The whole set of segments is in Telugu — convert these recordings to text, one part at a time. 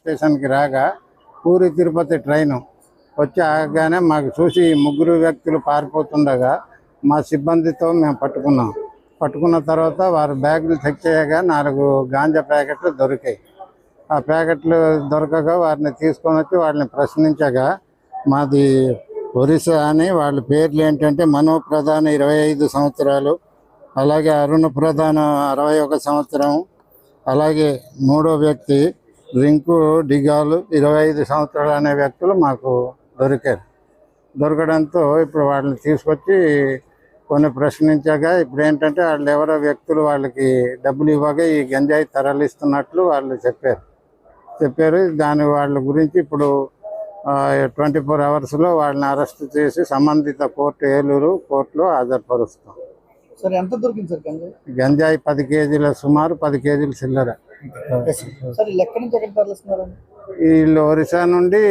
స్టేషన్కి రాగా పూరి తిరుపతి ట్రైను వచ్చి ఆగగానే మాకు చూసి ముగ్గురు వ్యక్తులు పారిపోతుండగా మా సిబ్బందితో మేము పట్టుకున్నాం. పట్టుకున్న తర్వాత వారు బ్యాగులు చెక్ చేయగా నాలుగు గాంజా ప్యాకెట్లు దొరికాయి. ఆ ప్యాకెట్లు దొరకగా వారిని తీసుకొని వచ్చి వాళ్ళని ప్రశ్నించగా మాది ఒరిస్సా అని వాళ్ళ పేర్లు ఏంటంటే మనో ప్రధాన ఇరవై ఐదు సంవత్సరాలు అలాగే అరుణ ప్రధాన అరవై ఒక సంవత్సరం అలాగే మూడో వ్యక్తి రింకు డిగాలు ఇరవై ఐదు సంవత్సరాలు అనే వ్యక్తులు మాకు దొరికారు. దొరకడంతో ఇప్పుడు వాళ్ళని తీసుకొచ్చి కొన్ని ప్రశ్నించగా ఇప్పుడు ఏంటంటే వాళ్ళు ఎవరో వ్యక్తులు వాళ్ళకి డబ్బులు ఇవ్వగా ఈ గంజాయి తరలిస్తున్నట్లు వాళ్ళు చెప్పారు. చెప్పారు. దాని వాళ్ళ గురించి ఇప్పుడు ట్వంటీ ఫోర్ అవర్స్లో వాళ్ళని అరెస్ట్ చేసి సంబంధిత కోర్టు ఏలూరు కోర్టులో హాజరుపరుస్తాం. సార్ ఎంత దొరికింది సార్ గంజాయి? గంజాయి పది కేజీల సుమారు పది కేజీల చిల్లర. వీళ్ళు ఒరిస్సా నుండి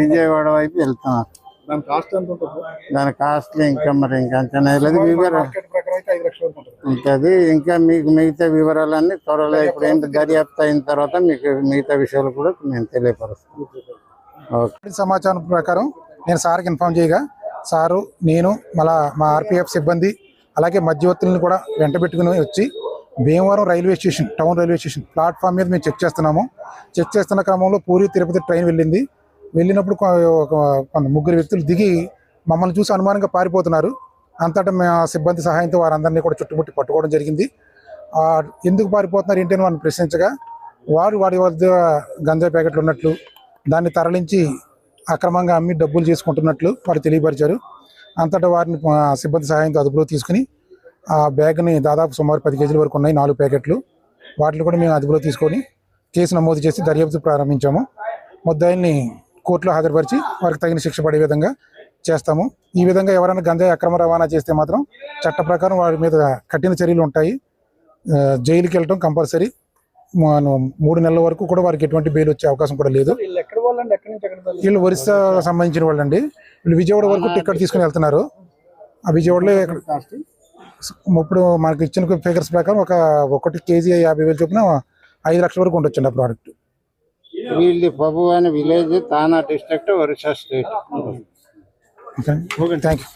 విజయవాడ వైపు వెళ్తున్నారు. దాని కాస్ట్ ఎంత ఉంటుంది? దాని కాస్ట్లు ఇంకా మరి ఇంకా అంచనా లేదు వివరం మార్కెట్ ప్రకారం అయితే ఐదు లక్షల వరకు ఉంటుంది. ఉంటుంది. ఇంకా మీకు మిగతా వివరాలన్నీ త్వరలో ఇప్పుడు ఏంటి దర్యాప్తు అయిన తర్వాత మీకు మిగతా విషయాలు కూడా మేము తెలియపరుస్తాం ఓకే సమాచారం ప్రకారం నేను సార్కి ఇన్ఫామ్ చేయగా సారు నేను మళ్ళా మా ఆర్పిఎఫ్ సిబ్బంది అలాగే మధ్యవర్తులను కూడా వెంట పెట్టుకుని వచ్చి Bhimavaram railway station town railway station platform మీద మేము చెక్ చేస్తున్నాము. చెక్ చేస్తున్న క్రమంలో పూరి తిరుపతి ట్రైన్ వెళ్ళింది. వెళ్ళినప్పుడు కొ- ఒక కొంత ముగ్గురు వ్యక్తులు దిగి మమ్మల్ని చూసి అనుమానంగా పారిపోతున్నారు. అంతటా మా సిబ్బంది సహాయంతో వారందరినీ కూడా చుట్టుముట్టి పట్టుకోవడం జరిగింది. ఎందుకు పారిపోతున్నారు ఏంటి అని ప్రశ్నించగా వారు వారి వద్ద గంజాయి ప్యాకెట్లు ఉన్నట్లు దాన్ని తరలించి అక్రమంగా అమ్మి డబ్బులు చేసుకుంటున్నట్లు వారు తెలియపరిచారు. అంతటా వారిని సిబ్బంది సహాయంతో అదుపులో తీసుకుని ఆ బ్యాగ్ని దాదాపు సుమారు పది కేజీల వరకు ఉన్నాయి నాలుగు ప్యాకెట్లు. వాటిని కూడా మేము అదుపులో తీసుకొని కేసు నమోదు చేసి దర్యాప్తు ప్రారంభించాము. ముద్దాయిల్ని కోర్టులో హాజరుపరిచి వారికి తగిన శిక్ష పడే విధంగా చేస్తాము. ఈ విధంగా ఎవరైనా గంజాయి అక్రమ రవాణా చేస్తే మాత్రం చట్ట ప్రకారం వారి మీద కఠిన చర్యలు ఉంటాయి. జైలుకి వెళ్ళటం కంపల్సరీ. మూడు నెలల వరకు కూడా వారికి ఎటువంటి బెయిల్ వచ్చే అవకాశం కూడా లేదు. వీళ్ళు ఒరిస్సా సంబంధించిన వాళ్ళండి. వీళ్ళు విజయవాడ వరకు టికెట్ తీసుకుని వెళ్తున్నారు. ఆ విజయవాడలో ఇక్కడ ఇప్పుడు మనకి ఇచ్చిన ఫిగర్స్ ప్రకారం ఒక ఒకటి కేజీ యాభై వేలు చొప్పున ఐదు లక్షల వరకు ఉండొచ్చండి ఆ ప్రోడక్ట్ వీళ్ళది పబు అనే village Thana district Orissa state. Okay thank you